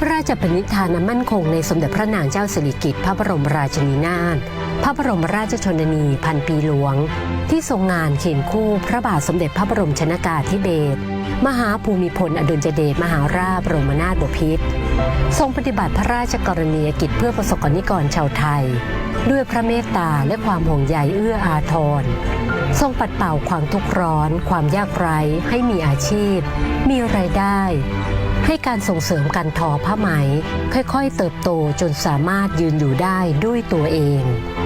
พระราชปณิธานอันมั่นคงในสมเด็จพระนางเจ้าสิริกิติ์พระบรมราชินีนาถพระบรมราชชนนีพันปีหลวง ที่ทรงงานเขียนคู่พระบาทสมเด็จพระบรมชนากาธิเบศรมหาภูมิพลอดุลยเดชมหาราชบรมนาถบพิตรทรงปฏิบัติพระราชกรณียกิจเพื่อประสบกรณิกรชาวไทย ด้วยพระเมตตาและความห่วงใยเอื้ออาทรทรงปัดเป่าความทุกข์ร้อน ความยากไร้ให้มีอาชีพ มีไรายได้ ให้การส่งเสริมการทอผ้าไหม ค่อยๆ เติบโตจนสามารถยืนอยู่ได้ด้วยตัวเอง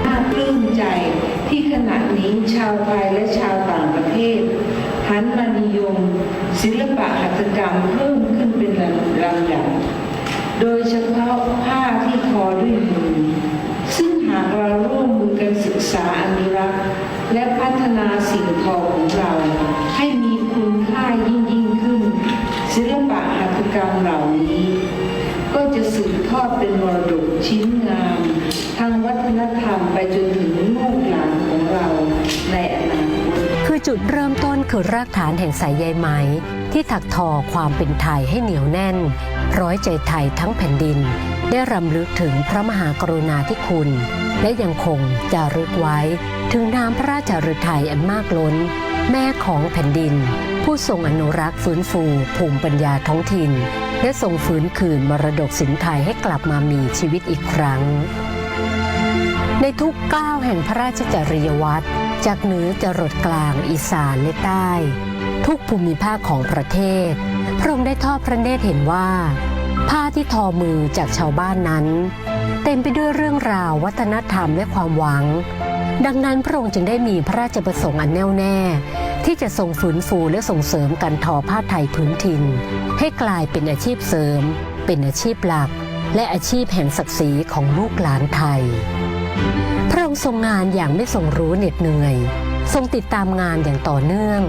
น่าปลื้มใจที่ขณะนี้ชาวไทยและชาวต่างประเทศหันมานิยม ศิลปะหัตถกรรมเพิ่มขึ้นเป็นลำดับโดยเฉพาะผ้าที่ทอด้วยมือซึ่งหากเราร่วมมือกันศึกษาอนุรักษ์ และพัฒนาสิ่งทอของเราให้มีคุณ รรมเหล่านี้ ก็จะสืบทอดเป็นมรดกชิ้นงาม ทางวัฒนธรรมไปจนถึงลูกหลานของเราในอนาคตคือจุดเริ่มต้นคือรากฐานแห่งสายใยไหม ที่ถักทอความเป็นไทยให้เหนียวแน่น ร้อยใจไทยทั้งแผ่นดิน ได้รำลึกถึงพระมหากรุณาธิคุณ และยังคงจารึกไว้ ถึงน้ำพระราชฤทัยอันมากล้น แม่ของแผ่นดิน ผู้ทรงอนุรักษ์ฟื้นฟู ภูมิปัญญาท้องถิ่น และทรงฟื้นคืนมรดกสินไทยให้กลับมามีชีวิตอีกครั้ง ในทุกก้าวแห่งพระราชจริยวัตรจากเหนือจรดกลางอีสานและใต้ ทุกภูมิภาคของประเทศ พระองค์ได้ทอดพระเนตรเห็นว่า ผ้าที่ทอมือจากชาวบ้านนั้น เต็มไปด้วยเรื่องราววัฒนธรรมและความหวังดังนั้นพระองค์จึงได้มีพระราชประสงค์อันแน่วแน่ ที่จะทรงฝืนฟูและส่งเสริมการทอผ้าไทยพื้นถิ่น ให้กลายเป็นอาชีพเสริม เป็นอาชีพหลัก และอาชีพแห่งศักดิ์ศรีของลูกหลานไทย พระองค์ทรงงานอย่างไม่ทรงรู้เหน็ดเหนื่อย ทรงติดตามงานอย่างต่อเนื่อง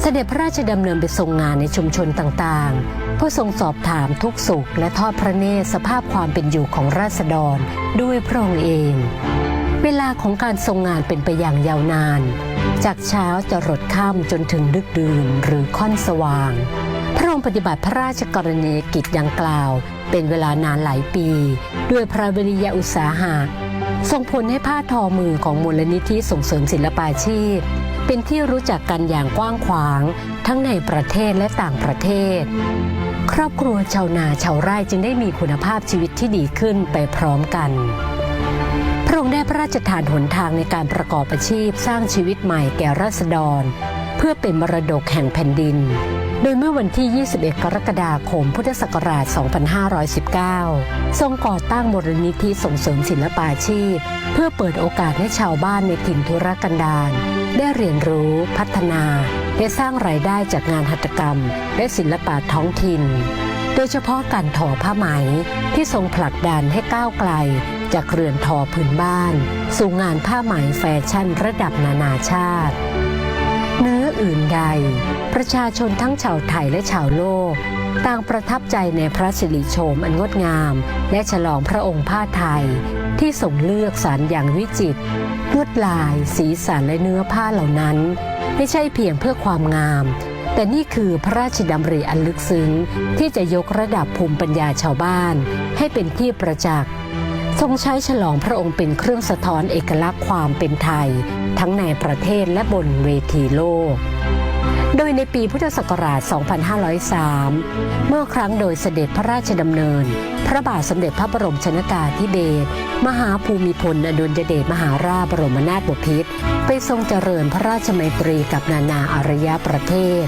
เสด็จพระราชดำเนินไปทรงงานในชุมชนต่างๆ เพื่อทรงสอบถามทุกสุขและทอดพระเนตรสภาพความเป็นอยู่ของราษฎรด้วยพระองค์เอง ลาของการทรงงานเป็นไปอย่างยาวนาน จากเช้าจะรดค่ำจนถึงดึกดื่นหรือค่อนสว่าง พระองค์ปฏิบัติพระราชกรณียกิจดังกล่าว เป็นเวลานานหลายปี ด้วยพระวิริยะอุตสาหะส่งผลให้ผ้าทอมือของมูลนิธิส่งเสริมศิลปาชีพ เป็นที่รู้จักกันอย่างกว้างขวาง ทั้งในประเทศและต่างประเทศ ครอบครัวชาวนาชาวไร่จึงได้มีคุณภาพชีวิตที่ดีขึ้นไปพร้อมกัน องค์ได้พระราชทานหนทางในการประกอบอาชีพสร้างชีวิตใหม่แก่ราษฎร เพื่อเป็นมรดกแห่งแผ่นดิน โดยเมื่อวันที่ 21 กรกฎาคม พุทธศักราช 2519 ทรงก่อตั้งมูลนิธิส่งเสริมศิลปาชีพ เพื่อเปิดโอกาสให้ชาวบ้านในถิ่นทุรกันดารได้เรียนรู้พัฒนา และสร้างรายได้จากงานหัตถกรรม และศิลปะท้องถิ่น โดยเฉพาะการทอผ้าไหมที่ทรงผลักดันให้ก้าวไกล จากเรือนทอพื้นบ้าน สู่งานผ้าไหมแฟชั่นระดับนานาชาติ เนื้ออื่นใด ประชาชนทั้งชาวไทยและชาวโลก ต่างประทับใจในพระสิริโฉมอันงดงาม และฉลองพระองค์ผ้าไทย ที่ทรงเลือกสรรอย่างวิจิตรลวดลาย สีสันและเนื้อผ้าเหล่านั้น ไม่ใช่เพียงเพื่อความงามแต่นี่คือพระราชดำริอันลึกซึ้ง ที่จะยกระดับภูมิปัญญาชาวบ้าน ให้เป็นที่ประจักษ์ ทรงใช้ฉลองพระองค์เป็นเครื่องสะท้อนเอกลักษณ์ความเป็นไทย ทั้งในประเทศและบนเวทีโลก โดยในปีพุทธศักราช 2503 เมื่อครั้งโดยเสด็จพระราชดำเนิน พระบาทสมเด็จพระบรมชนากาธิเบศรมหาภูมิพลอดุลยเดชมหาราชบรมนาถบพิตรไปทรงเจริญพระราชมัยตรีกับนานาอารยประเทศ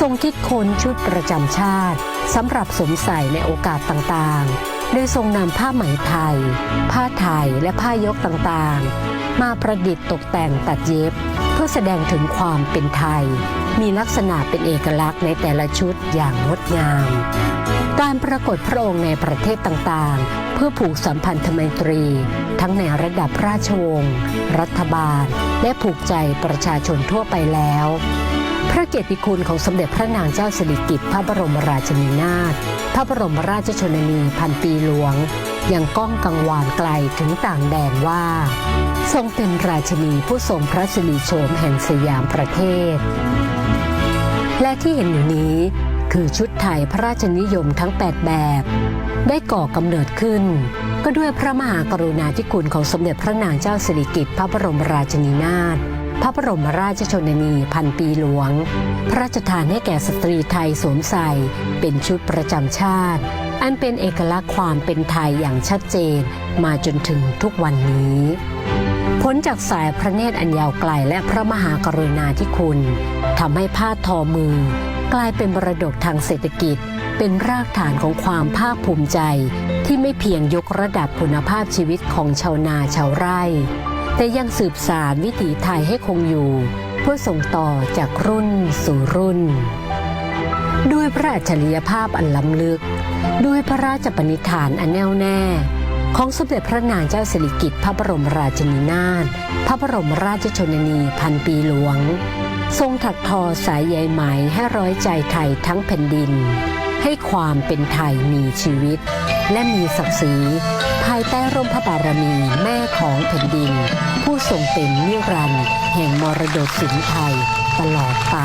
ทรงคิดค้นชุดประจำชาติสำหรับสวมใส่ในโอกาสต่างๆ โดยทรงนำผ้าไหมไทย ผ้าไทยและผ้ายกต่างๆ มาประดิษฐ์ตกแต่งตัดเย็บ เพื่อแสดงถึงความเป็นไทย มีลักษณะเป็นเอกลักษณ์ในแต่ละชุดอย่างงดงาม การปรากฏพระองค์ในประเทศต่างๆ เพื่อผูกสัมพันธไมตรี ทั้งในระดับราชวงศ์รัฐบาล และผูกใจประชาชนทั่วไปแล้ว พระเกียรติคุณของสมเด็จพระนางเจ้าสิริกิติ์พระบรมราชินีนาถพระบรมราชชนนีพันปีหลวง ยังก้องกังวานไกลถึงต่างแดนว่า ทรงเป็นราชินีผู้ทรงพระสิริโฉมแห่งสยามประเทศ และที่เห็นอยู่นี้คือชุดไทยพระราชนิยมทั้ง 8 แบบ ได้ก่อกำเนิดขึ้น ก็ด้วยพระมหากรุณาธิคุณของสมเด็จพระนางเจ้าสิริกิติ์พระบรมราชินีนาถ พระบรมราชชนนีพันปีหลวง พระราชทานให้แก่สตรีไทยสวมใส่ เป็นชุดประจำชาติ อันเป็นเอกลักษณ์ความเป็นไทยอย่างชัดเจนมาจนถึงทุกวันนี้ผลจากสายพระเนตรอันยาวไกลและพระมหากรุณาธิคุณทำให้ผ้าทอมือ กลายเป็นมรดกทางเศรษฐกิจ เป็นรากฐานของความภาคภูมิใจ ที่ไม่เพียงยกระดับคุณภาพชีวิตของชาวนาชาวไร่ แต่ยังสืบสารวิถีไทยให้คงอยู่ เพื่อส่งต่อจากรุ่นสู่รุ่น ด้วยพระอัจฉริยภาพอันล้ำลึก ด้วยพระราชปณิธานอันแน่วแน่ ของสมเด็จพระนางเจ้าสิริกิติ์พระบรมราชินีนาถพระบรมราชชนนีพันปีหลวง ทรงถักทอสายใยไหมให้ร้อยใจไทยทั้งแผ่นดิน ให้ความเป็นไทยมีชีวิต และมีศักดิ์ศรีภายใต้ร่มพระบารมีแม่ของแผ่นดิน ผู้ทรงเป็นนิรันดร์แห่งมรดกสินไทยตลอดไป